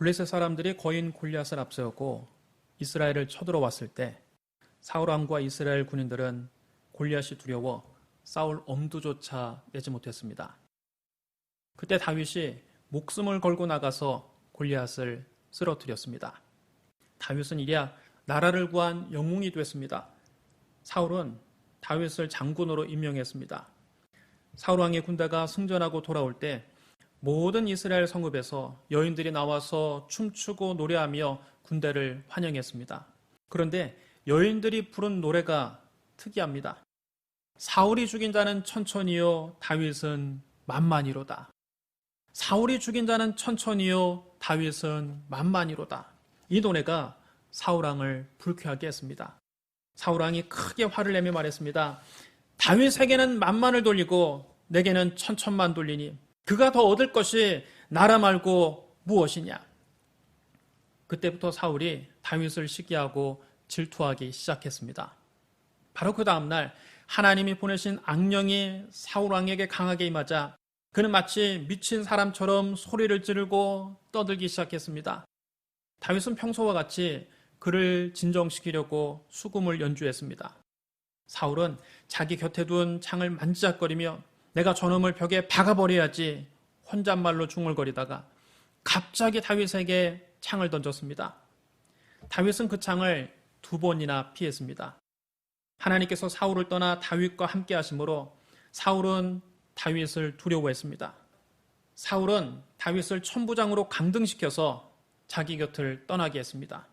블레셋 사람들이 거인 골리앗을 앞세우고 이스라엘을 쳐들어왔을 때 사울 왕과 이스라엘 군인들은 골리앗이 두려워 싸울 엄두조차 내지 못했습니다. 그때 다윗이 목숨을 걸고 나가서 골리앗을 쓰러뜨렸습니다. 다윗은 이랴 나라를 구한 영웅이 됐습니다. 사울은 다윗을 장군으로 임명했습니다. 사울 왕의 군대가 승전하고 돌아올 때 모든 이스라엘 성읍에서 여인들이 나와서 춤추고 노래하며 군대를 환영했습니다. 그런데 여인들이 부른 노래가 특이합니다. 사울이 죽인 자는 천천히요, 다윗은 만만이로다. 사울이 죽인 자는 천천히요, 다윗은 만만이로다. 이 노래가 사울왕을 불쾌하게 했습니다. 사울왕이 크게 화를 내며 말했습니다. 다윗에게는 만만을 돌리고 내게는 천천만 돌리니 그가 더 얻을 것이 나라 말고 무엇이냐? 그때부터 사울이 다윗을 시기하고 질투하기 시작했습니다. 바로 그 다음날 하나님이 보내신 악령이 사울 왕에게 강하게 임하자 그는 마치 미친 사람처럼 소리를 지르고 떠들기 시작했습니다. 다윗은 평소와 같이 그를 진정시키려고 수금을 연주했습니다. 사울은 자기 곁에 둔 창을 만지작거리며 내가 저놈을 벽에 박아버려야지 혼잣말로 중얼거리다가 갑자기 다윗에게 창을 던졌습니다. 다윗은 그 창을 두 번이나 피했습니다. 하나님께서 사울을 떠나 다윗과 함께 하심으로 사울은 다윗을 두려워했습니다. 사울은 다윗을 천부장으로 강등시켜서 자기 곁을 떠나게 했습니다.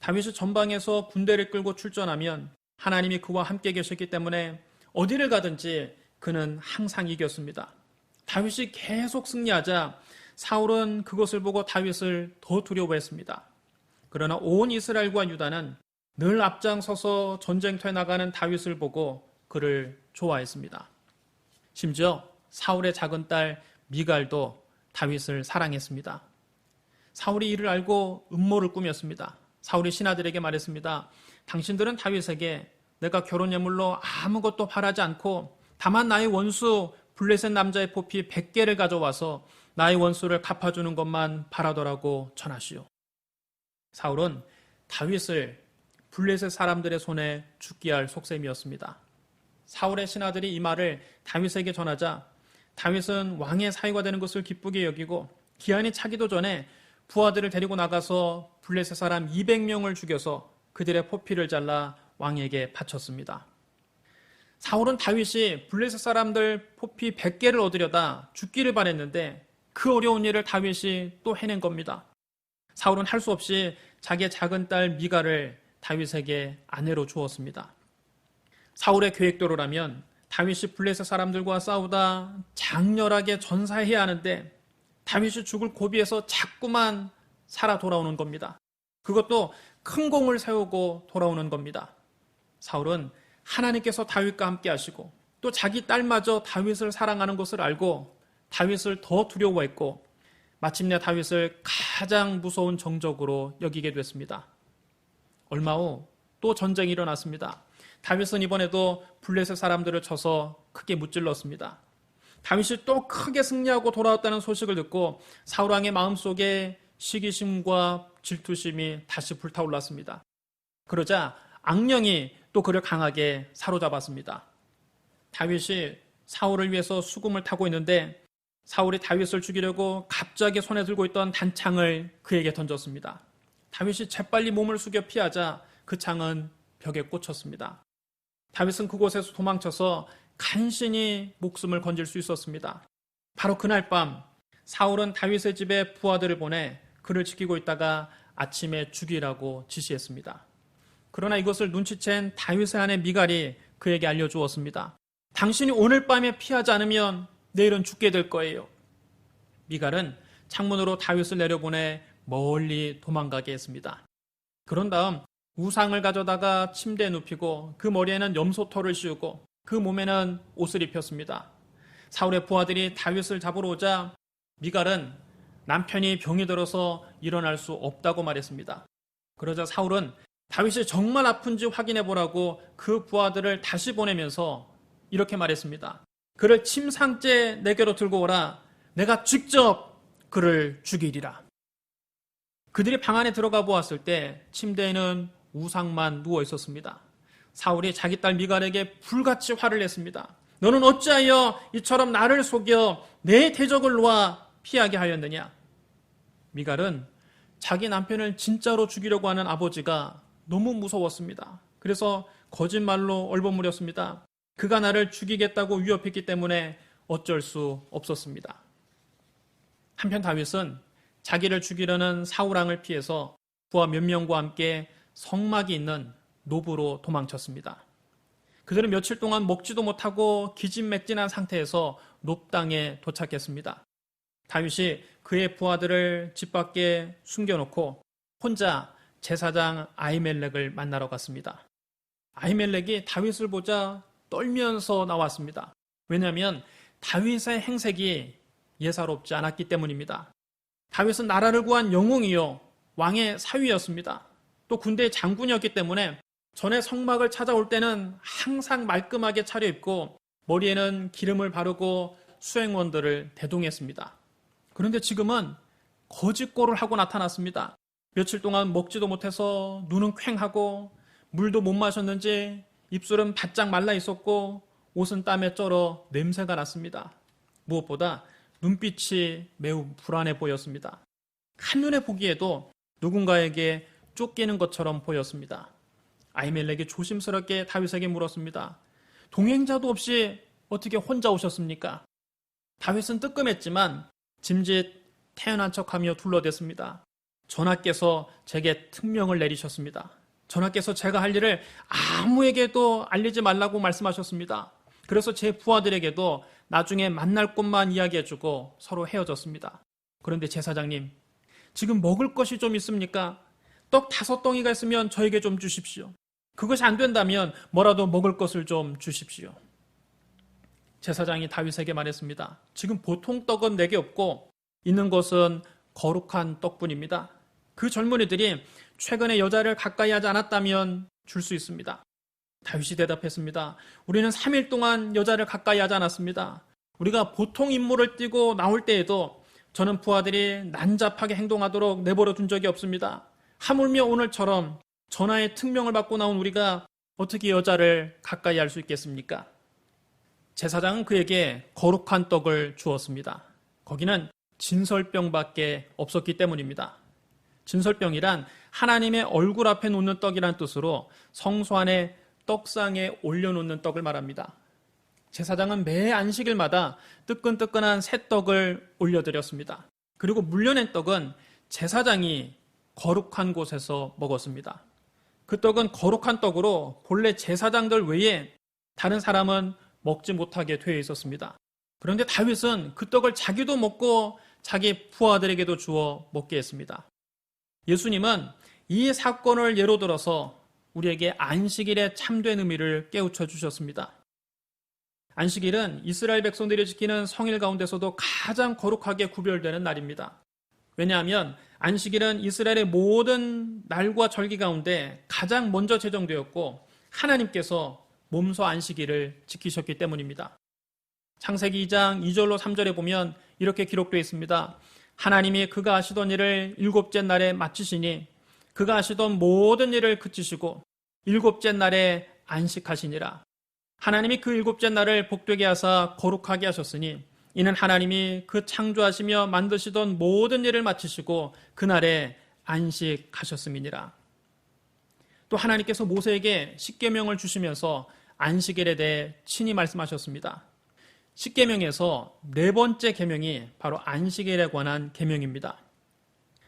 다윗이 전방에서 군대를 끌고 출전하면 하나님이 그와 함께 계셨기 때문에 어디를 가든지 그는 항상 이겼습니다. 다윗이 계속 승리하자 사울은 그것을 보고 다윗을 더 두려워했습니다. 그러나 온 이스라엘과 유다는 늘 앞장서서 전쟁터에 나가는 다윗을 보고 그를 좋아했습니다. 심지어 사울의 작은 딸 미갈도 다윗을 사랑했습니다. 사울이 이를 알고 음모를 꾸몄습니다. 사울이 신하들에게 말했습니다. 당신들은 다윗에게 내가 결혼 예물로 아무것도 바라지 않고 다만 나의 원수 블레셋 남자의 포피 100개를 가져와서 나의 원수를 갚아주는 것만 바라더라고 전하시오. 사울은 다윗을 블레셋 사람들의 손에 죽게 할 속셈이었습니다. 사울의 신하들이 이 말을 다윗에게 전하자 다윗은 왕의 사위가 되는 것을 기쁘게 여기고 기한이 차기도 전에 부하들을 데리고 나가서 블레셋 사람 200명을 죽여서 그들의 포피를 잘라 왕에게 바쳤습니다. 사울은 다윗이 블레셋 사람들 포피 100개를 얻으려다 죽기를 바랬는데 그 어려운 일을 다윗이 또 해낸 겁니다. 사울은 할 수 없이 자기의 작은 딸 미가를 다윗에게 아내로 주었습니다. 사울의 계획대로라면 다윗이 블레셋 사람들과 싸우다 장렬하게 전사해야 하는데 다윗이 죽을 고비에서 자꾸만 살아 돌아오는 겁니다. 그것도 큰 공을 세우고 돌아오는 겁니다. 사울은 하나님께서 다윗과 함께 하시고 또 자기 딸마저 다윗을 사랑하는 것을 알고 다윗을 더 두려워했고 마침내 다윗을 가장 무서운 정적으로 여기게 됐습니다. 얼마 후 또 전쟁이 일어났습니다. 다윗은 이번에도 블레셋 사람들을 쳐서 크게 무찔렀습니다. 다윗이 또 크게 승리하고 돌아왔다는 소식을 듣고 사울 왕의 마음속에 시기심과 질투심이 다시 불타올랐습니다. 그러자 악령이 또 그를 강하게 사로잡았습니다. 다윗이 사울을 위해서 수금을 타고 있는데 사울이 다윗을 죽이려고 갑자기 손에 들고 있던 단창을 그에게 던졌습니다. 다윗이 재빨리 몸을 숙여 피하자 그 창은 벽에 꽂혔습니다. 다윗은 그곳에서 도망쳐서 간신히 목숨을 건질 수 있었습니다. 바로 그날 밤 사울은 다윗의 집에 부하들을 보내 그를 지키고 있다가 아침에 죽이라고 지시했습니다. 그러나 이것을 눈치챈 다윗의 아내 미갈이 그에게 알려주었습니다. 당신이 오늘 밤에 피하지 않으면 내일은 죽게 될 거예요. 미갈은 창문으로 다윗을 내려보내 멀리 도망가게 했습니다. 그런 다음 우상을 가져다가 침대에 눕히고 그 머리에는 염소털을 씌우고 그 몸에는 옷을 입혔습니다. 사울의 부하들이 다윗을 잡으러 오자 미갈은 남편이 병이 들어서 일어날 수 없다고 말했습니다. 그러자 사울은 다윗이 정말 아픈지 확인해 보라고 그 부하들을 다시 보내면서 이렇게 말했습니다. 그를 침상째 내게로 들고 오라. 내가 직접 그를 죽이리라. 그들이 방 안에 들어가 보았을 때 침대에는 우상만 누워 있었습니다. 사울이 자기 딸 미갈에게 불같이 화를 냈습니다. 너는 어찌하여 이처럼 나를 속여 내 대적을 놓아 피하게 하였느냐? 미갈은 자기 남편을 진짜로 죽이려고 하는 아버지가 너무 무서웠습니다. 그래서 거짓말로 얼버무렸습니다. 그가 나를 죽이겠다고 위협했기 때문에 어쩔 수 없었습니다. 한편 다윗은 자기를 죽이려는 사우랑을 피해서 부하 몇 명과 함께 성막이 있는 노브로 도망쳤습니다. 그들은 며칠 동안 먹지도 못하고 기진맥진한 상태에서 높당에 도착했습니다. 다윗이 그의 부하들을 집 밖에 숨겨놓고 혼자 제사장 아이멜렉을 만나러 갔습니다. 아이멜렉이 다윗을 보자 떨면서 나왔습니다. 왜냐하면 다윗의 행색이 예사롭지 않았기 때문입니다. 다윗은 나라를 구한 영웅이요 왕의 사위였습니다. 또 군대의 장군이었기 때문에 전에 성막을 찾아올 때는 항상 말끔하게 차려입고 머리에는 기름을 바르고 수행원들을 대동했습니다. 그런데 지금은 거짓골을 하고 나타났습니다. 며칠 동안 먹지도 못해서 눈은 퀭하고 물도 못 마셨는지 입술은 바짝 말라 있었고 옷은 땀에 쩔어 냄새가 났습니다. 무엇보다 눈빛이 매우 불안해 보였습니다. 한눈에 보기에도 누군가에게 쫓기는 것처럼 보였습니다. 아이멜렉이 조심스럽게 다윗에게 물었습니다. 동행자도 없이 어떻게 혼자 오셨습니까? 다윗은 뜨끔했지만 짐짓 태연한 척하며 둘러댔습니다. 전하께서 제게 특명을 내리셨습니다. 전하께서 제가 할 일을 아무에게도 알리지 말라고 말씀하셨습니다. 그래서 제 부하들에게도 나중에 만날 곳만 이야기해주고 서로 헤어졌습니다. 그런데 제사장님, 지금 먹을 것이 좀 있습니까? 떡 다섯 덩이가 있으면 저에게 좀 주십시오. 그것이 안 된다면 뭐라도 먹을 것을 좀 주십시오. 제사장이 다윗에게 말했습니다. 지금 보통 떡은 내게 없고 있는 것은 거룩한 떡뿐입니다. 그 젊은이들이 최근에 여자를 가까이 하지 않았다면 줄 수 있습니다. 다윗이 대답했습니다. 우리는 3일 동안 여자를 가까이 하지 않았습니다. 우리가 보통 임무를 띠고 나올 때에도 저는 부하들이 난잡하게 행동하도록 내버려 둔 적이 없습니다. 하물며 오늘처럼 전하의 특명을 받고 나온 우리가 어떻게 여자를 가까이 할 수 있겠습니까? 제사장은 그에게 거룩한 떡을 주었습니다. 거기는 진설병밖에 없었기 때문입니다. 진설병이란 하나님의 얼굴 앞에 놓는 떡이란 뜻으로 성소 안에 떡상에 올려놓는 떡을 말합니다. 제사장은 매 안식일마다 뜨끈뜨끈한 새 떡을 올려드렸습니다. 그리고 물려낸 떡은 제사장이 거룩한 곳에서 먹었습니다. 그 떡은 거룩한 떡으로 본래 제사장들 외에 다른 사람은 먹지 못하게 되어 있었습니다. 그런데 다윗은 그 떡을 자기도 먹고 자기 부하들에게도 주어 먹게 했습니다. 예수님은 이 사건을 예로 들어서 우리에게 안식일의 참된 의미를 깨우쳐 주셨습니다. 안식일은 이스라엘 백성들이 지키는 성일 가운데서도 가장 거룩하게 구별되는 날입니다. 왜냐하면 안식일은 이스라엘의 모든 날과 절기 가운데 가장 먼저 제정되었고 하나님께서 몸소 안식일을 지키셨기 때문입니다. 창세기 2장 2절로 3절에 보면 이렇게 기록되어 있습니다. 하나님이 그가 하시던 일을 일곱째 날에 마치시니 그가 하시던 모든 일을 그치시고 일곱째 날에 안식하시니라. 하나님이 그 일곱째 날을 복되게 하사 거룩하게 하셨으니 이는 하나님이 그 창조하시며 만드시던 모든 일을 마치시고 그날에 안식하셨음이니라. 또 하나님께서 모세에게 십계명을 주시면서 안식일에 대해 친히 말씀하셨습니다. 십계명에서 네 번째 계명이 바로 안식일에 관한 계명입니다.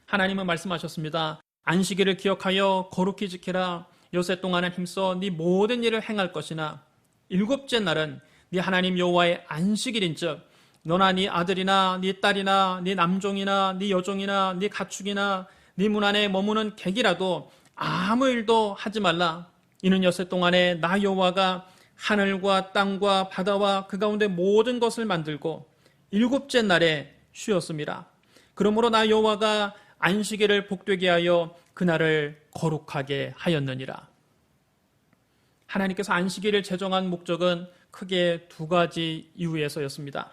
하나님은 말씀하셨습니다. 안식일을 기억하여 거룩히 지키라. 요새 동안은 힘써 네 모든 일을 행할 것이나 일곱째 날은 네 하나님 여호와의 안식일인즉 너나 네 아들이나 네 딸이나 네 남종이나 네 여종이나 네 가축이나 네 문 안에 머무는 객이라도 아무 일도 하지 말라. 이는 여세 동안에 나 여호와가 하늘과 땅과 바다와 그 가운데 모든 것을 만들고 일곱째 날에 쉬었습니다. 그러므로 나 여호와가 안식일을 복되게 하여 그날을 거룩하게 하였느니라. 하나님께서 안식일을 제정한 목적은 크게 두 가지 이유에서였습니다.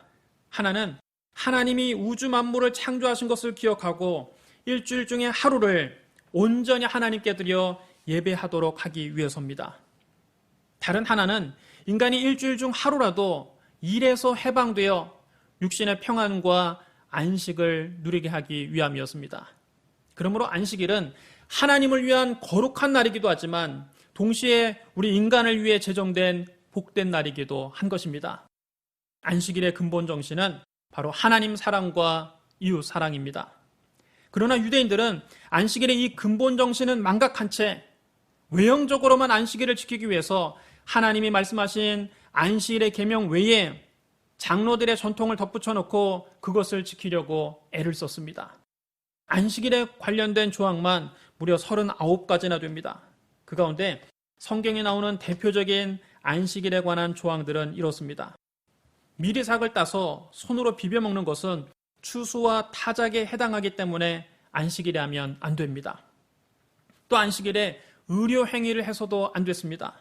하나는 하나님이 우주 만물을 창조하신 것을 기억하고 일주일 중에 하루를 온전히 하나님께 드려 예배하도록 하기 위해서입니다. 다른 하나는 인간이 일주일 중 하루라도 일에서 해방되어 육신의 평안과 안식을 누리게 하기 위함이었습니다. 그러므로 안식일은 하나님을 위한 거룩한 날이기도 하지만 동시에 우리 인간을 위해 제정된 복된 날이기도 한 것입니다. 안식일의 근본 정신은 바로 하나님 사랑과 이웃 사랑입니다. 그러나 유대인들은 안식일의 이 근본 정신은 망각한 채 외형적으로만 안식일을 지키기 위해서 하나님이 말씀하신 안식일의 계명 외에 장로들의 전통을 덧붙여 놓고 그것을 지키려고 애를 썼습니다. 안식일에 관련된 조항만 무려 39가지나 됩니다. 그 가운데 성경에 나오는 대표적인 안식일에 관한 조항들은 이렇습니다. 미리삭을 따서 손으로 비벼 먹는 것은 추수와 타작에 해당하기 때문에 안식일에 하면 안 됩니다. 또 안식일에 의료 행위를 해서도 안 됐습니다.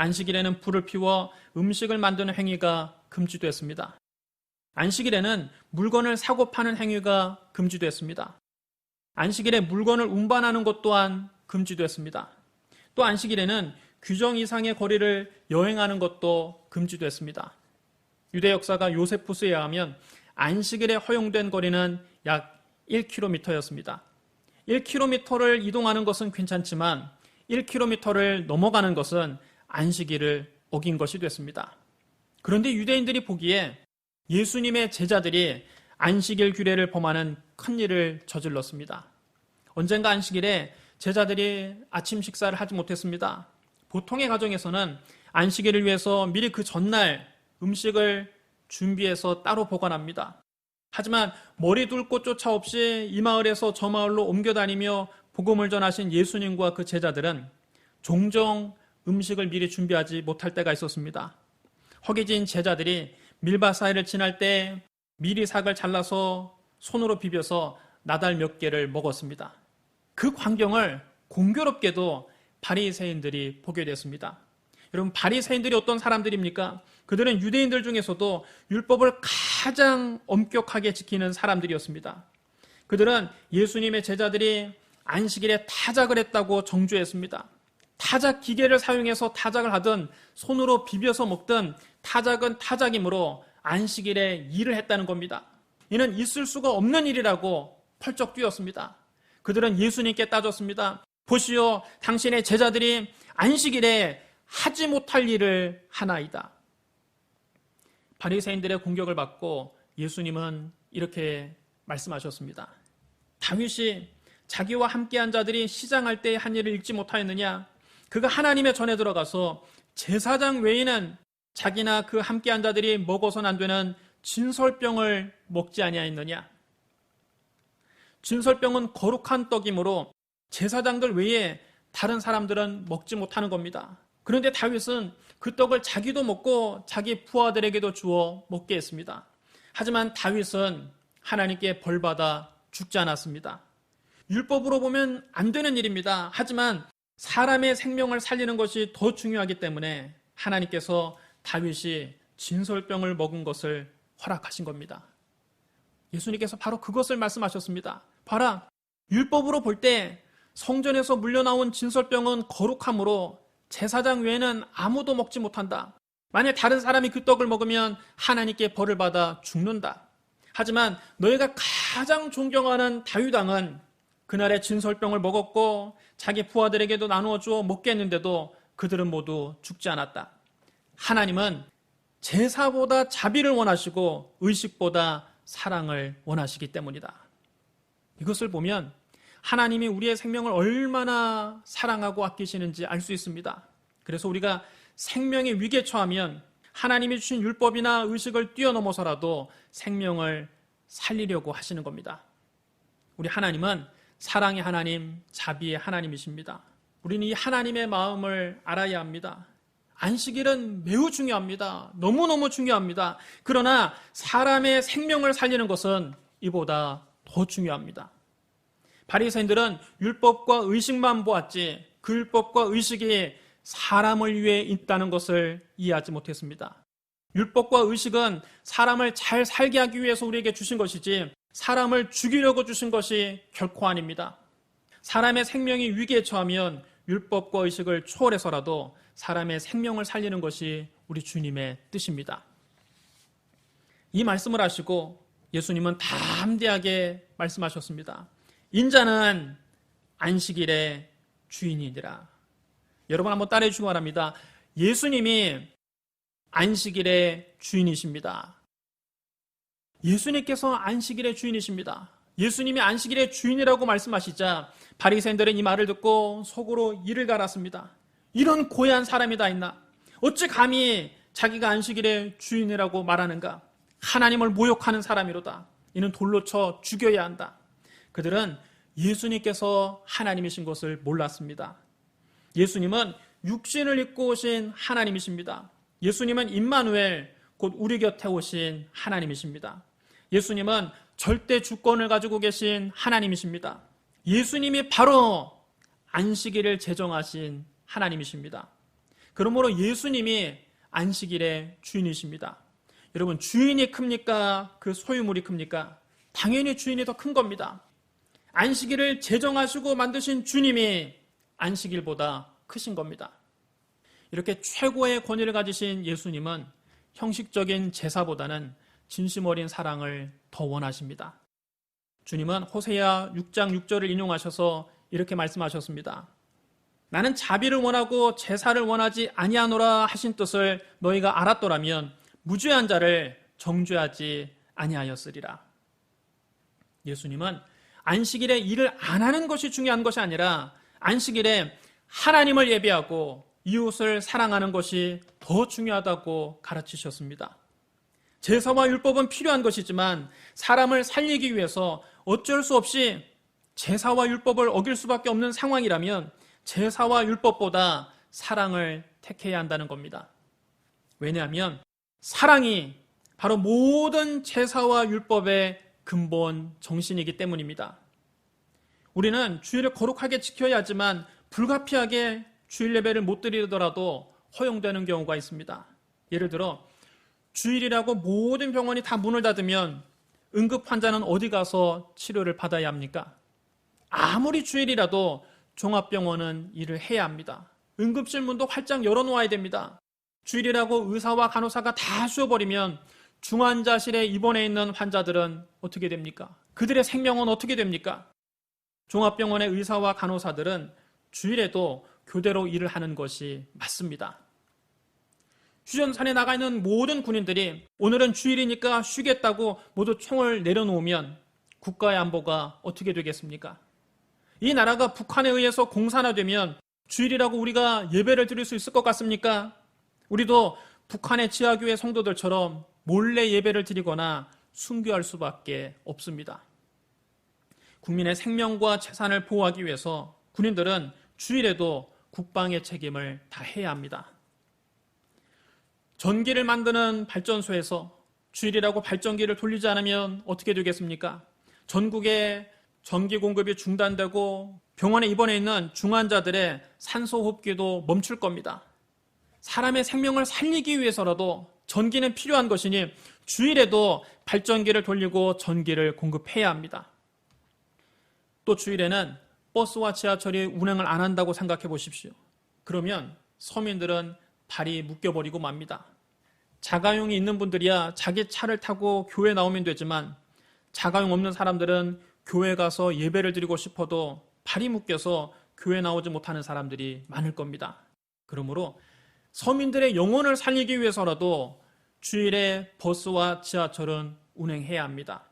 안식일에는 불을 피워 음식을 만드는 행위가 금지됐습니다. 안식일에는 물건을 사고 파는 행위가 금지됐습니다. 안식일에 물건을 운반하는 것 또한 금지됐습니다. 또 안식일에는 규정 이상의 거리를 여행하는 것도 금지됐습니다. 유대 역사가 요세푸스에 의하면 안식일에 허용된 거리는 약 1km였습니다. 1km를 이동하는 것은 괜찮지만 1km를 넘어가는 것은 안식일을 어긴 것이 됐습니다. 그런데 유대인들이 보기에 예수님의 제자들이 안식일 규례를 범하는 큰 일을 저질렀습니다. 언젠가 안식일에 제자들이 아침 식사를 하지 못했습니다. 보통의 가정에서는 안식일을 위해서 미리 그 전날 음식을 준비해서 따로 보관합니다. 하지만 머리 둘곳 쫓아 없이 이 마을에서 저 마을로 옮겨 다니며 복음을 전하신 예수님과 그 제자들은 종종 음식을 미리 준비하지 못할 때가 있었습니다. 허기진 제자들이 밀밭 사이를 지날 때 미리 삭을 잘라서 손으로 비벼서 나달 몇 개를 먹었습니다. 그 광경을 공교롭게도 바리새인들이 보게 됐습니다. 여러분 바리새인들이 어떤 사람들입니까? 그들은 유대인들 중에서도 율법을 가장 엄격하게 지키는 사람들이었습니다. 그들은 예수님의 제자들이 안식일에 타작을 했다고 정죄했습니다. 타작 기계를 사용해서 타작을 하든 손으로 비벼서 먹든 타작은 타작이므로 안식일에 일을 했다는 겁니다. 이는 있을 수가 없는 일이라고 펄쩍 뛰었습니다. 그들은 예수님께 따졌습니다. 보시오, 당신의 제자들이 안식일에 하지 못할 일을 하나이다. 바리새인들의 공격을 받고 예수님은 이렇게 말씀하셨습니다. 다윗이 자기와 함께한 자들이 시장할 때 한 일을 읽지 못하였느냐? 그가 하나님의 전에 들어가서 제사장 외에는 자기나 그 함께한 자들이 먹어서는 안 되는 진설병을 먹지 아니하였느냐? 진설병은 거룩한 떡이므로 제사장들 외에 다른 사람들은 먹지 못하는 겁니다. 그런데 다윗은 그 떡을 자기도 먹고 자기 부하들에게도 주어 먹게 했습니다. 하지만 다윗은 하나님께 벌받아 죽지 않았습니다. 율법으로 보면 안 되는 일입니다. 하지만 사람의 생명을 살리는 것이 더 중요하기 때문에 하나님께서 다윗이 진설병을 먹은 것을 허락하신 겁니다. 예수님께서 바로 그것을 말씀하셨습니다. 봐라, 율법으로 볼 때 성전에서 물려나온 진설병은 거룩함으로 제사장 외에는 아무도 먹지 못한다. 만약 다른 사람이 그 떡을 먹으면 하나님께 벌을 받아 죽는다. 하지만 너희가 가장 존경하는 다윗왕은 그날의 진설병을 먹었고 자기 부하들에게도 나누어 주어 먹게 했는데도 그들은 모두 죽지 않았다. 하나님은 제사보다 자비를 원하시고 의식보다 사랑을 원하시기 때문이다. 이것을 보면 하나님이 우리의 생명을 얼마나 사랑하고 아끼시는지 알 수 있습니다. 그래서 우리가 생명의 위기에 처하면 하나님이 주신 율법이나 의식을 뛰어넘어서라도 생명을 살리려고 하시는 겁니다. 우리 하나님은 사랑의 하나님, 자비의 하나님이십니다. 우리는 이 하나님의 마음을 알아야 합니다. 안식일은 매우 중요합니다. 너무너무 중요합니다. 그러나 사람의 생명을 살리는 것은 이보다 더 중요합니다. 바리새인들은 율법과 의식만 보았지 그 율법과 의식이 사람을 위해 있다는 것을 이해하지 못했습니다. 율법과 의식은 사람을 잘 살게 하기 위해서 우리에게 주신 것이지 사람을 죽이려고 주신 것이 결코 아닙니다. 사람의 생명이 위기에 처하면 율법과 의식을 초월해서라도 사람의 생명을 살리는 것이 우리 주님의 뜻입니다. 이 말씀을 하시고 예수님은 담대하게 말씀하셨습니다. 인자는 안식일의 주인이니라. 여러분 한번 따라해 주시기 바랍니다. 예수님이 안식일의 주인이십니다. 예수님께서 안식일의 주인이십니다. 예수님이 안식일의 주인이라고 말씀하시자 바리새인들은 이 말을 듣고 속으로 이를 갈았습니다. 이런 고얀 사람이 다 있나? 어찌 감히 자기가 안식일의 주인이라고 말하는가? 하나님을 모욕하는 사람이로다. 이는 돌로 쳐 죽여야 한다. 그들은 예수님께서 하나님이신 것을 몰랐습니다. 예수님은 육신을 입고 오신 하나님이십니다. 예수님은 임마누엘 곧 우리 곁에 오신 하나님이십니다. 예수님은 절대 주권을 가지고 계신 하나님이십니다. 예수님이 바로 안식일을 제정하신 하나님이십니다. 그러므로 예수님이 안식일의 주인이십니다. 여러분, 주인이 큽니까? 그 소유물이 큽니까? 당연히 주인이 더 큰 겁니다. 안식일을 제정하시고 만드신 주님이 안식일보다 크신 겁니다. 이렇게 최고의 권위를 가지신 예수님은 형식적인 제사보다는 진심 어린 사랑을 더 원하십니다. 주님은 호세야 6장 6절을 인용하셔서 이렇게 말씀하셨습니다. 나는 자비를 원하고 제사를 원하지 아니하노라 하신 뜻을 너희가 알았더라면 무죄한 자를 정죄하지 아니하였으리라. 예수님은 안식일에 일을 안 하는 것이 중요한 것이 아니라 안식일에 하나님을 예배하고 이웃을 사랑하는 것이 더 중요하다고 가르치셨습니다. 제사와 율법은 필요한 것이지만 사람을 살리기 위해서 어쩔 수 없이 제사와 율법을 어길 수밖에 없는 상황이라면 제사와 율법보다 사랑을 택해야 한다는 겁니다. 왜냐하면 사랑이 바로 모든 제사와 율법의 근본 정신이기 때문입니다. 우리는 주일을 거룩하게 지켜야 하지만 불가피하게 주일 예배를 못 드리더라도 허용되는 경우가 있습니다. 예를 들어 주일이라고 모든 병원이 다 문을 닫으면 응급 환자는 어디 가서 치료를 받아야 합니까? 아무리 주일이라도 종합병원은 일을 해야 합니다. 응급실 문도 활짝 열어놓아야 됩니다. 주일이라고 의사와 간호사가 다 쉬어버리면 중환자실에 입원해 있는 환자들은 어떻게 됩니까? 그들의 생명은 어떻게 됩니까? 종합병원의 의사와 간호사들은 주일에도 교대로 일을 하는 것이 맞습니다. 휴전선에 나가 있는 모든 군인들이 오늘은 주일이니까 쉬겠다고 모두 총을 내려놓으면 국가의 안보가 어떻게 되겠습니까? 이 나라가 북한에 의해서 공산화되면 주일이라고 우리가 예배를 드릴 수 있을 것 같습니까? 우리도 북한의 지하교회 성도들처럼 몰래 예배를 드리거나 순교할 수밖에 없습니다. 국민의 생명과 재산을 보호하기 위해서 군인들은 주일에도 국방의 책임을 다해야 합니다. 전기를 만드는 발전소에서 주일이라고 발전기를 돌리지 않으면 어떻게 되겠습니까? 전국에 전기 공급이 중단되고 병원에 입원해 있는 중환자들의 산소 호흡기도 멈출 겁니다. 사람의 생명을 살리기 위해서라도 전기는 필요한 것이니 주일에도 발전기를 돌리고 전기를 공급해야 합니다. 또 주일에는 버스와 지하철이 운행을 안 한다고 생각해 보십시오. 그러면 서민들은 발이 묶여버리고 맙니다. 자가용이 있는 분들이야 자기 차를 타고 교회 나오면 되지만 자가용 없는 사람들은 교회 가서 예배를 드리고 싶어도 발이 묶여서 교회 나오지 못하는 사람들이 많을 겁니다. 그러므로 서민들의 영혼을 살리기 위해서라도 주일에 버스와 지하철은 운행해야 합니다.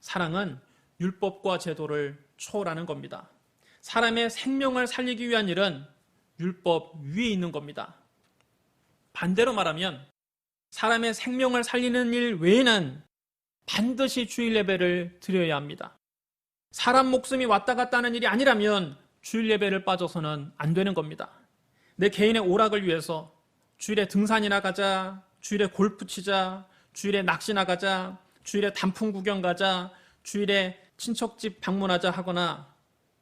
사랑은 율법과 제도를 초월하는 겁니다. 사람의 생명을 살리기 위한 일은 율법 위에 있는 겁니다. 반대로 말하면 사람의 생명을 살리는 일 외에는 반드시 주일 예배를 드려야 합니다. 사람 목숨이 왔다 갔다 하는 일이 아니라면 주일 예배를 빠져서는 안 되는 겁니다. 내 개인의 오락을 위해서 주일에 등산이나 가자, 주일에 골프 치자, 주일에 낚시나 가자, 주일에 단풍 구경 가자, 주일에 친척집 방문하자 하거나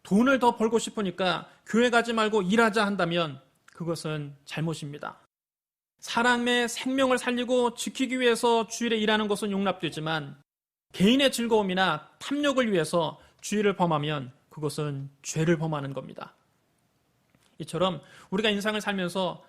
돈을 더 벌고 싶으니까 교회 가지 말고 일하자 한다면 그것은 잘못입니다. 사람의 생명을 살리고 지키기 위해서 주일에 일하는 것은 용납되지만 개인의 즐거움이나 탐욕을 위해서 주의를 범하면 그것은 죄를 범하는 겁니다. 이처럼 우리가 인생을 살면서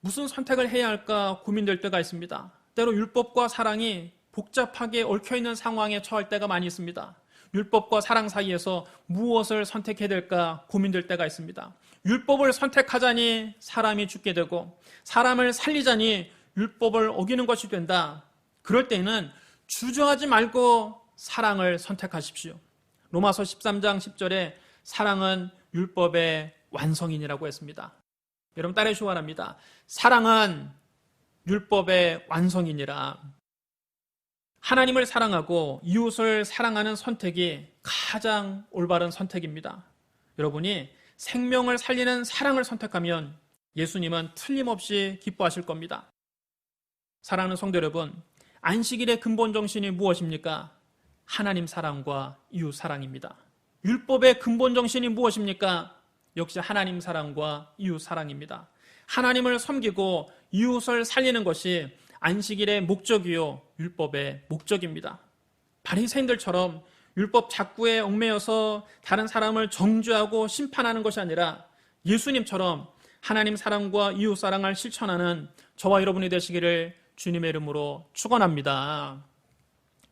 무슨 선택을 해야 할까 고민될 때가 있습니다. 때로 율법과 사랑이 복잡하게 얽혀 있는 상황에 처할 때가 많이 있습니다. 율법과 사랑 사이에서 무엇을 선택해야 될까 고민될 때가 있습니다. 율법을 선택하자니 사람이 죽게 되고 사람을 살리자니 율법을 어기는 것이 된다. 그럴 때는 주저하지 말고 사랑을 선택하십시오. 로마서 13장 10절에 사랑은 율법의 완성인이라고 했습니다. 여러분 따라 주원합니다. 사랑은 율법의 완성이니라. 하나님을 사랑하고 이웃을 사랑하는 선택이 가장 올바른 선택입니다. 여러분이 생명을 살리는 사랑을 선택하면 예수님은 틀림없이 기뻐하실 겁니다. 사랑하는 성도 여러분, 안식일의 근본 정신이 무엇입니까? 하나님 사랑과 이웃 사랑입니다. 율법의 근본 정신이 무엇입니까? 역시 하나님 사랑과 이웃 사랑입니다. 하나님을 섬기고 이웃을 살리는 것이 안식일의 목적이요 율법의 목적입니다. 바리새인들처럼 율법 작구에 얽매여서 다른 사람을 정죄하고 심판하는 것이 아니라 예수님처럼 하나님 사랑과 이웃 사랑을 실천하는 저와 여러분이 되시기를 주님의 이름으로 축원합니다.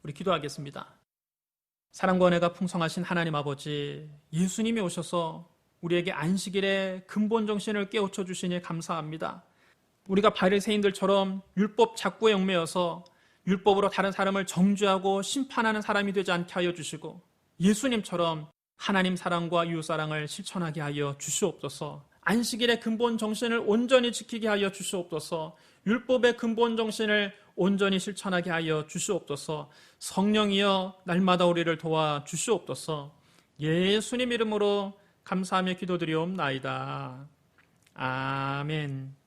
우리 기도하겠습니다. 사랑과 은혜가 풍성하신 하나님 아버지 예수님이 오셔서 우리에게 안식일의 근본 정신을 깨우쳐 주시니 감사합니다. 우리가 바리새인들처럼 율법 작구에 얽매여서 율법으로 다른 사람을 정죄하고 심판하는 사람이 되지 않게 하여 주시고 예수님처럼 하나님 사랑과 이웃 사랑을 실천하게 하여 주시옵소서. 안식일의 근본 정신을 온전히 지키게 하여 주시옵소서. 율법의 근본 정신을 온전히 실천하게 하여 주시옵소서. 성령이여 날마다 우리를 도와 주시옵소서. 예수님 이름으로 감사하며 기도드리옵나이다. 아멘.